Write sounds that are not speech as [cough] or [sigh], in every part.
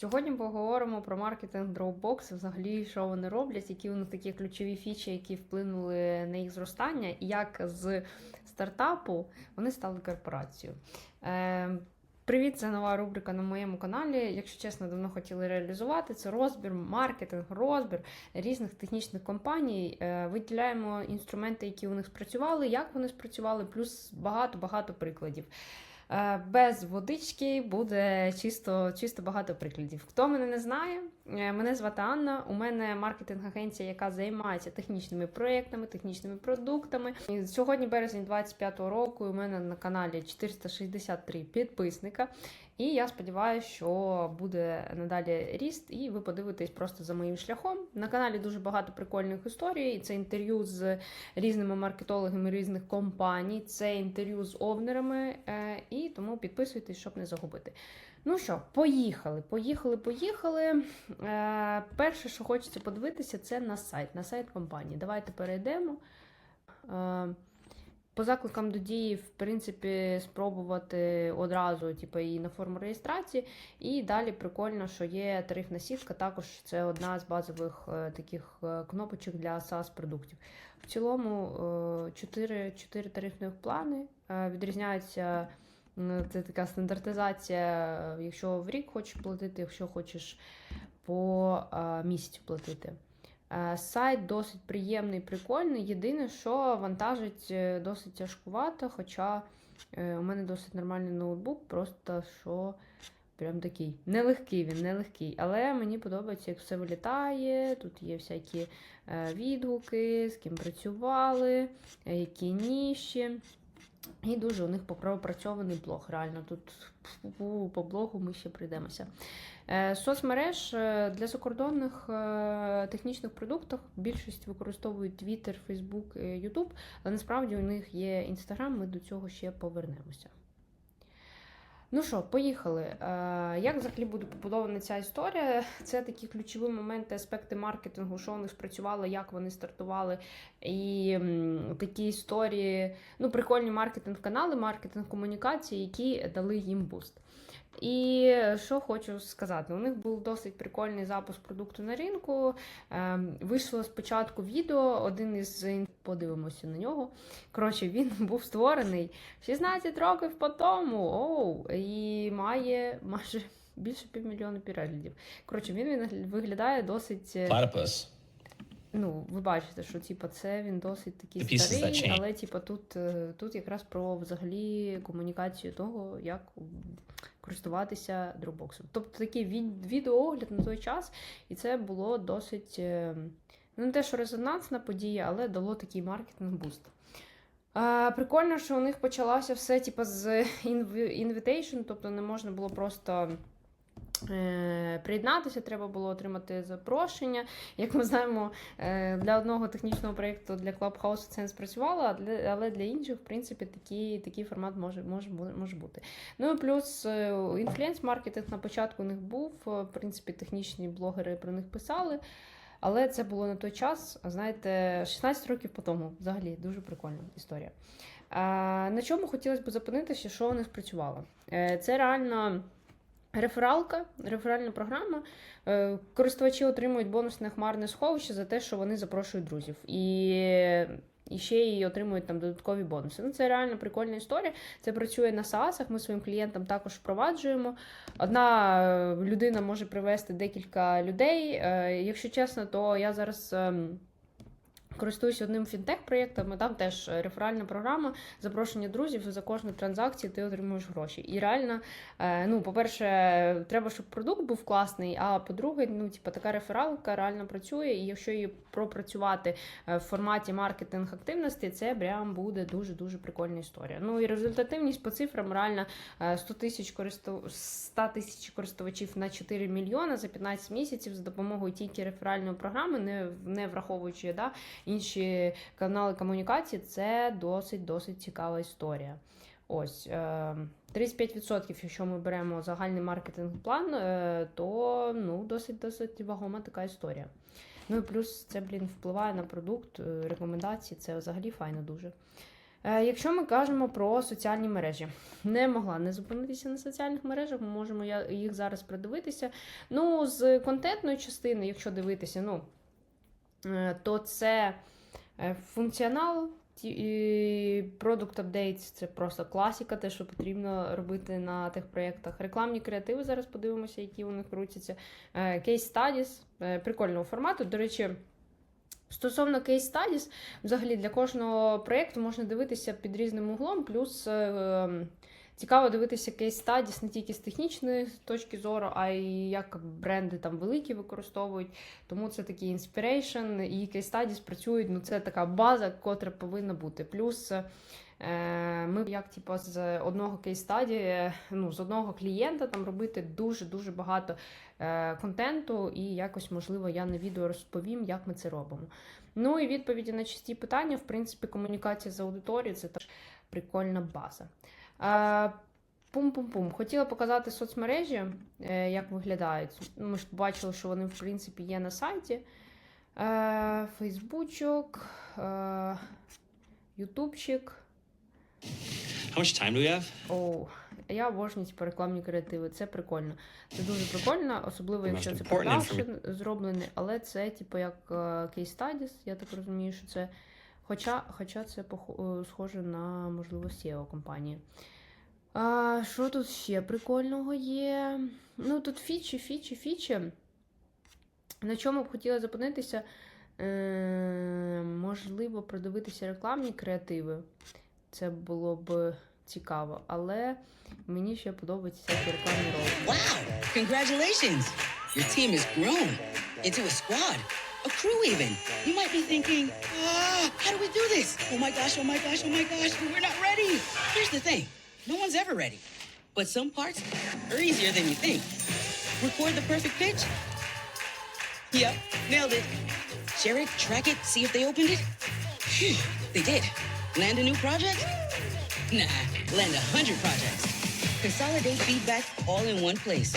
Сьогодні поговоримо про маркетинг Dropbox, взагалі, що вони роблять, які них такі ключові фічі, які вплинули на їх зростання, і як з стартапу вони стали корпорацією. Е, Привіт, це нова рубрика на моєму каналі. Якщо чесно, давно хотіли реалізувати це розбір, маркетинг, розбір різних технічних компаній. Е, Виділяємо інструменти, які у них спрацювали, як вони спрацювали, плюс багато-багато прикладів. Е, Без водички буде чисто, чисто багато прикладів. Хто мене не знає, е, мене звати Анна. У мене маркетинг-агенція, яка займається технічними проєктами, технічними продуктами. І Сьогодні березень 25-го року. У мене на каналі 463 підписника. І я сподіваюся, що буде надалі ріст, і ви подивитесь просто за моїм шляхом. На каналі дуже багато прикольних історій. Це інтерв'ю з різними маркетологами різних компаній, це інтерв'ю з овнерами, е, і тому підписуйтесь, щоб не загубити. Ну що, поїхали, поїхали, поїхали. Е, перше, що хочеться подивитися, це на сайт, на сайт компанії. Давайте перейдемо. Е, по закликам до дії, в принципі, спробувати одразу, типу, і на форму реєстрації. І далі прикольно, що є тарифна сітка. Також це одна з базових е, таких е, кнопочок для SaaS продуктів. В цілому 4, 4 тарифних плани е, відрізняються. Це така стандартизація, е, якщо в рік хочеш платити, якщо хочеш по е, місяцю платити. Е, Сайт досить приємний, прикольний. Єдине, що вантажить е, досить тяжкувато, хоча е, у мене досить нормальний ноутбук, просто що прям такий нелегкий він, нелегкий. Але мені подобається, як все вилітає. Тут є всякі відгуки, з ким працювали, які ніші. І дуже у них пропрацьований блог. Реально, тут по блогу ми ще прийдемося. Е, Соцмереж е, для закордонних е, технічних продуктів більшість використовують Twitter, Facebook, YouTube, але насправді у них є Instagram, ми до цього ще повернемося. Ну що, поїхали. Е, Як взагалі буде побудована ця історія? [laughs] Це такі ключові моменти, аспекти маркетингу, що у них спрацювало, як вони стартували, і такі історії, ну, прикольні маркетинг-канали, маркетинг-комунікації, які дали їм буст. І що хочу сказати, у них був досить прикольний запуск продукту на ринку. Ем, Вийшло спочатку відео, один із подивимося на нього. Коротше, він [laughs] був створений 16 років по тому. Оу, і має майже більше півмільйона переглядів. Коротше, він виглядає досить. е, Platypus. Ну, ви бачите, що типу, це він досить такий that старий, change. але типу, тут, е, тут якраз про взагалі комунікацію того, як користуватися дропбоксом. Тобто такий від, відеоогляд на той час, і це було досить е, ну, не те, що резонансна подія, але дало такий маркетинг буст. А, прикольно, що у них почалося все типу, з [laughs] інв- invitation, тобто не можна було просто. Е, Приєднатися, треба було отримати запрошення. Як ми знаємо, е, для одного технічного проєкту для Clubhouse це не спрацювало, але для інших, в принципі, такий, такий формат може, може, може бути. Ну і плюс інфлюенс-маркетинг на початку у них був. е, В принципі, технічні блогери про них писали. Але це було на той час, знаєте, 16 років по тому. Взагалі дуже прикольна історія. На чому хотілося б зупинитися, що у них спрацювало? Е, Це реально. Рефералка, реферальна програма. Е, Користувачі отримують бонусне хмарне сховище за те, що вони запрошують друзів. І, і ще й отримують там додаткові бонуси. Ну, це реально прикольна історія. Це працює на SaaS, Ми своїм клієнтам також впроваджуємо. Одна е, людина може привести декілька людей. Е, Якщо чесно, то я зараз. Користуюсь одним фінтех-проєктом, і там теж реферальна програма, запрошення друзів, за кожну транзакцію ти отримуєш гроші. І реально, е, ну, по-перше, треба, щоб продукт був класний, а по-друге, ну, типу, така рефералка реально працює, і якщо її пропрацювати е, в форматі маркетинг активності, це прям буде дуже-дуже прикольна історія. Ну і результативність по цифрам реально е, 100 тисяч користу... 100 тисяч користувачів на 4 мільйони за 15 місяців за допомогою тільки реферальної програми, не, не враховуючи да, інші канали комунікації, це досить досить цікава історія. Ось е, 35%, якщо ми беремо загальний маркетинг план, е, то ну, досить досить вагома така історія. Ну і плюс це, блін, впливає на продукт, е, рекомендації, це взагалі файно дуже. Е, Якщо ми кажемо про соціальні мережі, не могла не зупинитися на соціальних мережах, ми можемо їх зараз придивитися. Ну, з контентної частини, якщо дивитися, ну, е, то це е, функціонал, і Product Updates це просто класика, те, що потрібно робити на тих проєктах. Рекламні креативи зараз подивимося, які них крутяться. Е, Case Studies е, прикольного формату. До речі, стосовно Case Studies, взагалі для кожного проєкту можна дивитися під різним углом, плюс е, ем, цікаво дивитися Case Studies не тільки з технічної точки зору, а й як бренди там великі використовують. Тому це такий inspiration, і Case Studies працюють, ну це така база, котра повинна бути. Плюс е, ми як типу, з одного кейс стаді, ну, з одного клієнта там робити дуже-дуже багато е, контенту, і якось, можливо, я на відео розповім, як ми це робимо. Ну і відповіді на часті питання, в принципі, комунікація з аудиторією це теж прикольна база. Пум-пум-пум. Хотіла показати соцмережі, е, як виглядають. Ми ж бачили, що вони, в принципі, є на сайті. Е, Фейсбучок, е, Ютубчик. How much time do we have? Оу, я обожнюю типу, рекламні креативи. Це прикольно. Це дуже прикольно, особливо якщо це продакшн зроблений, але це, типу, як кейс стадіс, я так розумію, що це. Хоча, хоча це е, схоже на, можливо, SEO компанії. А, що тут ще прикольного є? Ну, тут фічі, фічі, фічі. На чому б хотіла зупинитися? Е, можливо, продивитися рекламні креативи. Це було б цікаво, але мені ще подобаються всякі рекламні ролики. Wow! Congratulations! Your team has grown into a squad, a crew even. You might be thinking, how do we do this? Oh my gosh, oh my gosh, oh my gosh, we're not ready. Here's the thing no one's ever ready. But some parts are easier than you think. Record the perfect pitch. Yep, nailed it. Share it, track it, see if they opened it. Phew, they did. Land a new project? Nah, land a hundred projects. Consolidate feedback all in one place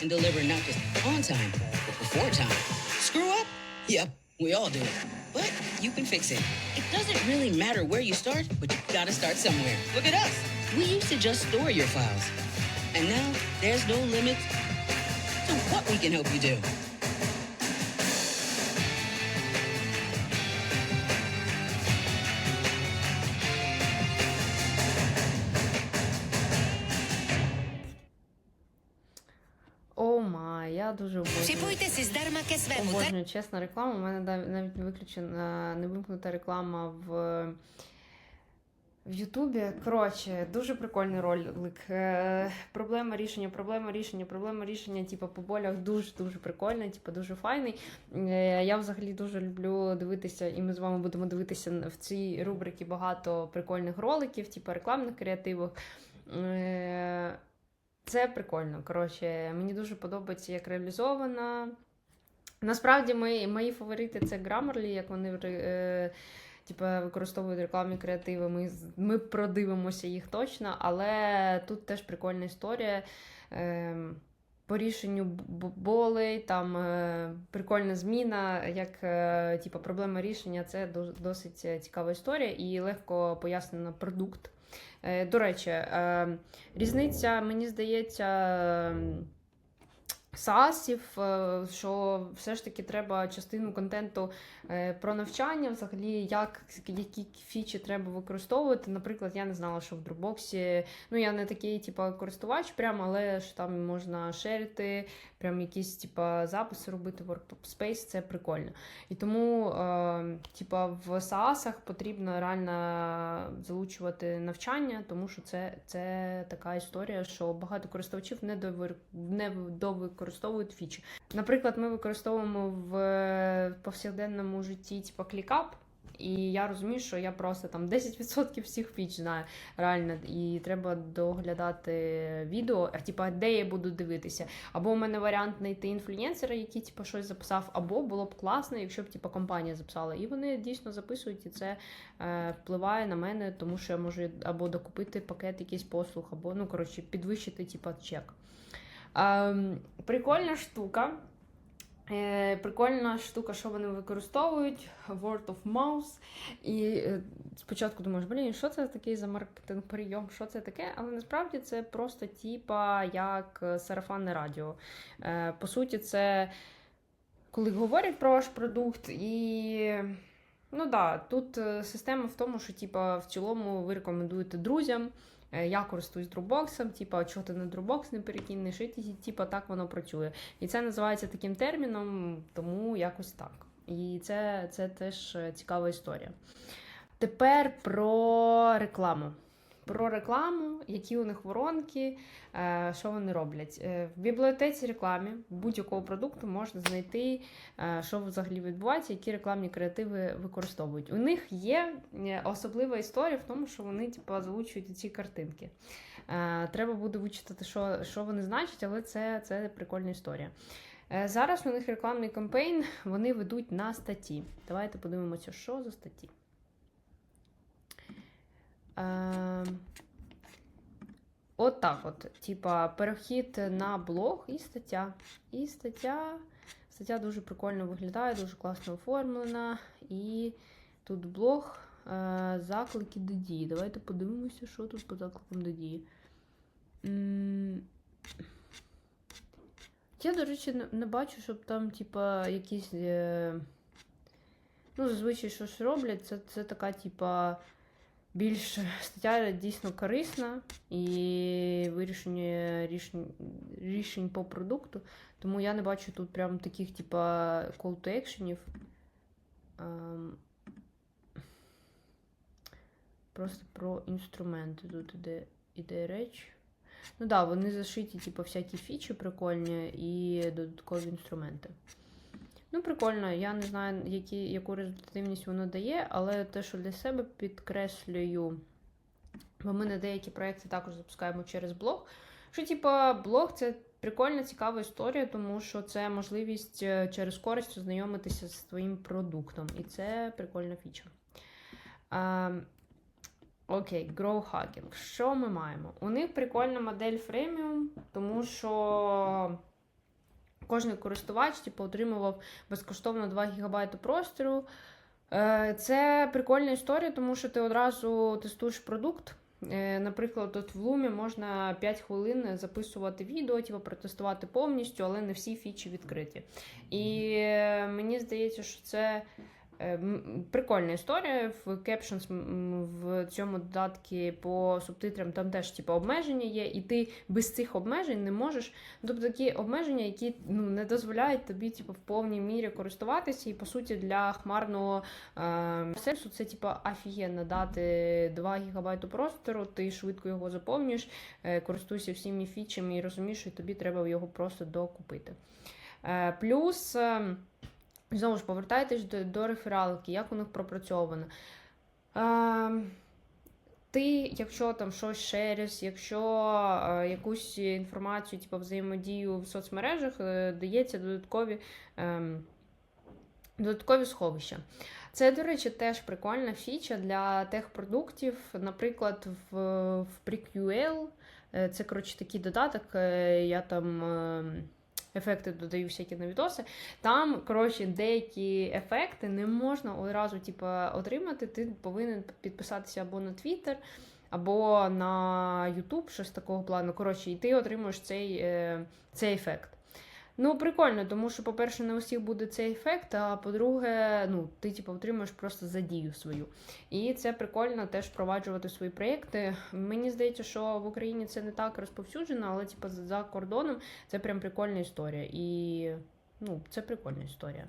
and deliver not just on time, but before time. Screw up? Yep, we all do it. But you can fix it. It doesn't really matter where you start, but you gotta start somewhere. Look at us. We used to just store your files. And now there's no limit to what we can help you do. Ke svému Обожнюю чесна реклама. У мене навіть не виключена, не вимкнута реклама в. В Ютубі, коротше, дуже прикольний ролик. Е, проблема рішення, проблема рішення, проблема рішення, типу, по болях дуже-дуже прикольний, типу, дуже файний. Е, я взагалі дуже люблю дивитися, і ми з вами будемо дивитися в цій рубриці багато прикольних роликів, типу рекламних креативів. Е, це прикольно. Коротше, мені дуже подобається, як реалізована. Насправді, мої, мої фаворити це Grammarly, як вони е, типа, використовують рекламні креативи. Ми, ми продивимося їх точно, але тут теж прикольна історія. Е, по рішенню болей, там е, прикольна зміна, як е, типу, проблема рішення це досить цікава історія і легко пояснено продукт. Е, До речі, е, різниця, мені здається, ем, САСів, е, що все ж таки треба частину контенту е, про навчання, взагалі, як які фічі треба використовувати. Наприклад, я не знала, що в Dropbox, ну я не такий, типу, користувач, прям, але що там можна шерити, прям якісь типу, записи робити в Workspace, це прикольно. І тому, типа, в SaaS потрібно реально залучувати навчання, тому що це, це така історія, що багато користувачів не, довир... не довикористовують фічі. Наприклад, ми використовуємо в повсякденному житті, типа ClickUp, і я розумію, що я просто там 10% всіх фіч знаю реально, і треба доглядати відео, а типа, де я буду дивитися. Або у мене варіант знайти інфлюєнсера, який типу, щось записав, або було б класно, якщо б типу, компанія записала. І вони дійсно записують, і це е, впливає на мене, тому що я можу або докупити пакет якийсь послуг, або ну коротше підвищити типу, чек. Ем, прикольна штука. Е, прикольна штука, що вони використовують, word of mouth. І е, спочатку думаєш, блін, що це такий за маркетинг прийом, що це таке? Але насправді це просто типа як е, сарафанне радіо. По суті, це коли говорять про ваш продукт, і ну да, тут система в тому, що типа в цілому ви рекомендуєте друзям. Е, Я користуюсь дробоксом, типа, чого ти на дробокс не перекинеш, і типа так воно працює. І це називається таким терміном, тому якось так. І це, це теж е, цікава історія. Тепер про рекламу. Про рекламу, які у них воронки, е, що вони роблять. Е, В бібліотеці рекламі будь-якого продукту можна знайти, е, що взагалі відбувається, які рекламні креативи використовують. У них є особлива історія в тому, що вони типу, озвучують ці картинки. Треба буде вичитати, що, що вони значать, але це, це прикольна історія. Зараз у них рекламний кампейн, вони ведуть на статті. Давайте подивимося, що за статті. Е, От так от. Типа, перехід на блог і стаття. І стаття. Стаття дуже прикольно виглядає, дуже класно оформлена. І тут блог е, заклики до дії. Давайте подивимося, що тут по закликам до дії. Я, до речі, не, не бачу, щоб там, типа, якісь. Е... Ну, зазвичай щось роблять. Це, це така, типа, більш стаття дійсно корисна і вирішення рішень, рішень по продукту. Тому я не бачу тут прям таких, типа, call to actionів. Ем... Просто про інструменти тут іде, іде реч. Ну так, да, вони зашиті, типу, всякі фічі прикольні і додаткові інструменти. Ну, прикольно, я не знаю, які, яку результативність воно дає, але те, що для себе підкреслюю, бо ми на деякі проекти також запускаємо через блог. Що, типа, блог це прикольна, цікава історія, тому що це можливість е, через користь ознайомитися з твоїм продуктом. І це прикольна фіча. Ем, Окей, Grow Hacking. Що ми маємо? У них прикольна модель фреміум, тому що кожен користувач типу, отримував безкоштовно 2 ГБ простору. Е, Це прикольна історія, тому що ти одразу тестуєш продукт. Е, Наприклад, тут в Лумі можна 5 хвилин записувати відео, типу, протестувати повністю, але не всі фічі відкриті. І е, мені здається, що це. Е, Прикольна історія. В Captions в цьому додатку по субтитрам там теж типу, обмеження є, і ти без цих обмежень не можеш. Тобто такі обмеження, які ну, не дозволяють тобі типу, в повній мірі користуватися. І по суті для хмарного е, сервісу це типу, офігенно дати 2 ГБ простору, ти швидко його заповнюєш, е, користуйся всіми фічами і розумієш, що тобі треба його просто докупити. Е, плюс. е, Знову ж повертайтесь до, до рефералки, як у них пропрацьовано. Е, ти, якщо там щось шериш, якщо е, якусь інформацію, типу взаємодію в соцмережах, е, дається додаткові, е, додаткові сховища. Це, до речі, теж прикольна фіча для техпродуктів. Наприклад, в, в PreQL, е, це коротше такий додаток, е, я там. Ефекти додаю всякі на відоси. Там, коротше, деякі ефекти не можна одразу типу, отримати. Ти повинен підписатися або на Twitter, або на YouTube, щось такого плану. Коротше, і ти отримуєш цей, е, цей ефект. Ну, прикольно, тому що, по-перше, не усіх буде цей ефект, а по-друге, ну, ти типу, отримуєш просто задію свою. І це прикольно теж впроваджувати свої проєкти. Мені здається, що в Україні це не так розповсюджено, але типу, за кордоном це прям прикольна історія. І ну, це прикольна історія.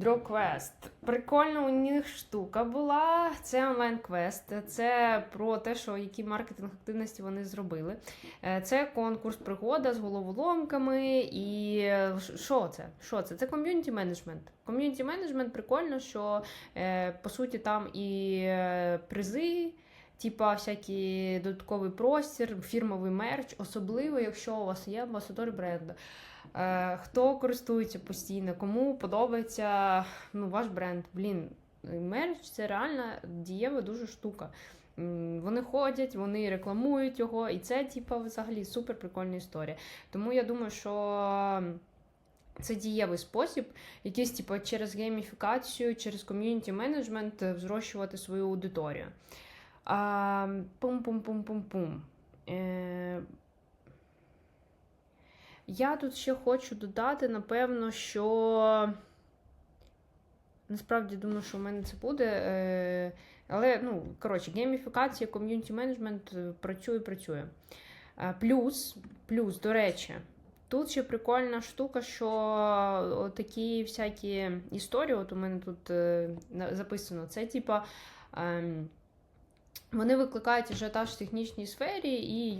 DrawQuest. Прикольна у них штука була. Це онлайн-квест. Це про те, що які маркетинг активності вони зробили. Е, Це конкурс пригода з головоломками. І е, що це? Що це? Це ком'юніті менеджмент. Ком'юніті менеджмент прикольно, що е, по суті там і призи. Типа всякий додатковий простір, фірмовий мерч, особливо, якщо у вас є амбасадор бренду. Е, хто користується постійно, кому подобається ну, ваш бренд. Блін, мерч це реально дієва дуже штука. вони ходять, вони рекламують його, і це, типа, взагалі супер прикольна історія. Тому я думаю, що. Це дієвий спосіб, якийсь типу, через гейміфікацію, через ком'юніті менеджмент е, взрощувати свою аудиторію. Пум-пум-пум-пум-пум. Я тут ще хочу додати, напевно, що. Насправді думаю, що в мене це буде. Е, але, ну, коротше, гейміфікація, ком'юніті менеджмент е, працює, працює. Е, плюс, плюс, до речі, тут ще прикольна штука, що такі всякі історії, от у мене тут записано, це типа. Вони викликають ажіотаж в технічній сфері і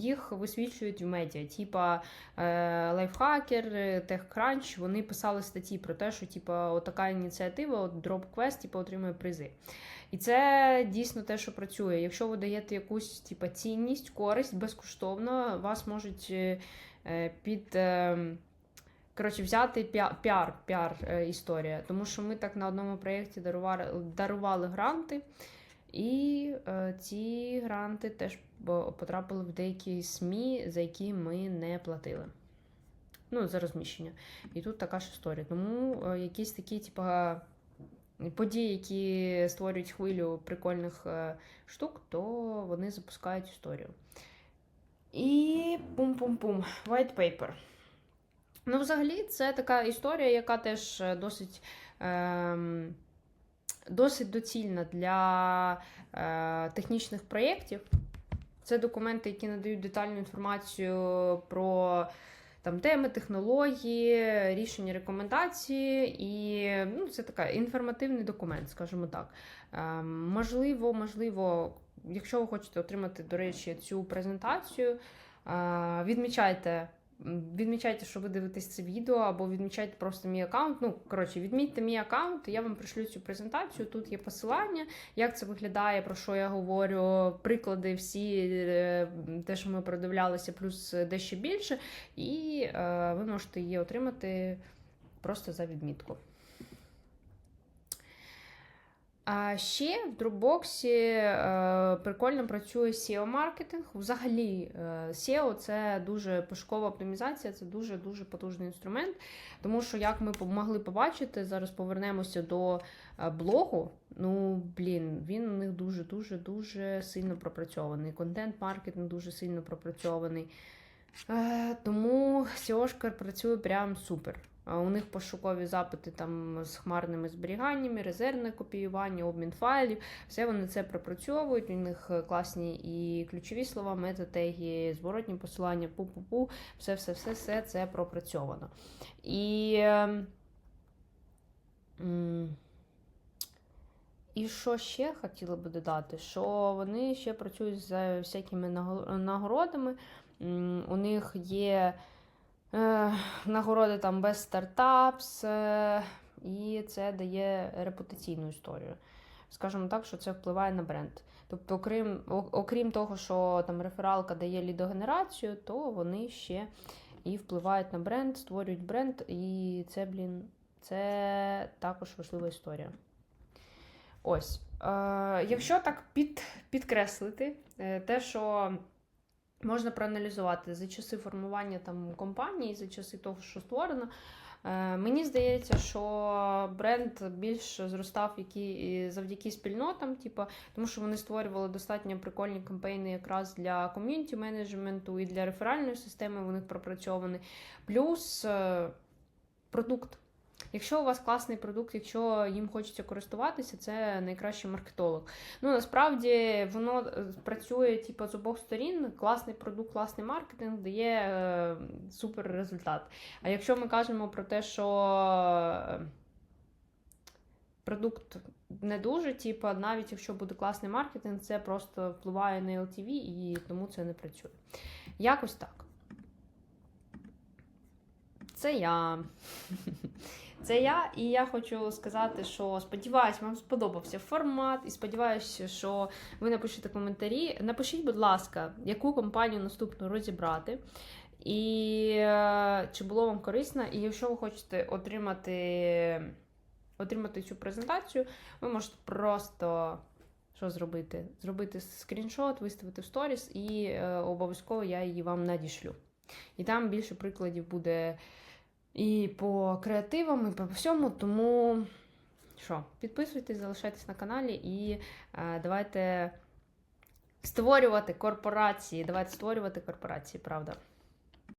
їх висвітлюють в медіа. Типа е, Лайфхакер, е, TechCrunch, вони писали статті про те, що типа отака ініціатива, от DropQuest, типа отримує призи. І це дійсно те, що працює. Якщо ви даєте якусь типа цінність, користь безкоштовно, вас можуть е, під. Коротше, взяти піар, піар історія. Тому що ми так на одному проєкті дарували, дарували гранти. І е, ці гранти теж потрапили в деякі СМІ, за які ми не платили. Ну, за розміщення. І тут така ж історія. Тому е, якісь такі, типа, події, які створюють хвилю прикольних е, штук, то вони запускають історію. І пум-пум-пум. White paper. Ну, взагалі, це така історія, яка теж е, досить. Ем, досить доцільна для е, технічних проєктів. Це документи, які надають детальну інформацію про там, теми, технології, рішення, рекомендації, і ну, це такий інформативний документ, скажімо так. Е, можливо, можливо, якщо ви хочете отримати, до речі, цю презентацію, е, відмічайте. Відмічайте, що ви дивитесь це відео, або відмічайте просто мій аккаунт. Ну, коротше, відмітьте мій аккаунт, я вам пришлю цю презентацію. Тут є посилання, як це виглядає, про що я говорю, приклади, всі е, те, що ми продивлялися, плюс дещо більше. І е, ви можете її отримати просто за відмітку. А ще в Dropbox е, прикольно працює SEO-маркетинг. Взагалі, е, SEO це дуже пошукова оптимізація, це дуже-дуже потужний інструмент. Тому що, як ми могли побачити, зараз повернемося до е, блогу. Ну, блін, він у них дуже-дуже дуже сильно пропрацьований. Контент-маркетинг дуже сильно пропрацьований. Тому SEOшка працює прям супер. У них пошукові запити там з хмарними зберіганнями, резервне копіювання, обмін файлів. Все вони це пропрацьовують. У них е, класні і ключові слова, метатеги, зворотні посилання, пу-пу-пу. Все, все, це пропрацьовано. І. ем, і що ще хотіла би додати? Що вони ще працюють з всякими нагородами. У них є нагороди там Best Startups, е, і це дає репутаційну історію. Скажімо так, що це впливає на бренд. Тобто, окрім, окрім того, що там рефералка дає лідогенерацію, то вони ще і впливають на бренд, створюють бренд, і це, блін, це також важлива історія. Ось. Е, якщо так під, підкреслити е, те, що можна проаналізувати за часи формування там, компанії, за часи того, що створено. Е, Мені здається, що бренд більш зростав які, завдяки спільнотам, типу, тому що вони створювали достатньо прикольні кампейни якраз для ком'юніті менеджменту і для реферальної системи у них пропрацьований. Плюс е, продукт. Якщо у вас класний продукт, якщо їм хочеться користуватися, це найкращий маркетолог. Ну насправді воно е, працює типу, з обох сторін. Класний продукт, класний маркетинг дає е, супер результат. А якщо ми кажемо про те, що е, продукт не дуже, типу, навіть якщо буде класний маркетинг, це просто впливає на LTV і тому це не працює. Якось так. Це я. [laughs] Це я, і я хочу сказати, що сподіваюсь, вам сподобався формат, і сподіваюся, що ви напишете коментарі. Напишіть, будь ласка, яку компанію наступну розібрати, і е, чи було вам корисно. І якщо ви хочете отримати, отримати цю презентацію, ви можете просто що зробити? Зробити скріншот, виставити в сторіс, і е, обов'язково я її вам надішлю. І там більше прикладів буде і по креативам, і по всьому. Тому що, підписуйтесь, залишайтесь на каналі і е, давайте створювати корпорації. Давайте створювати корпорації, правда.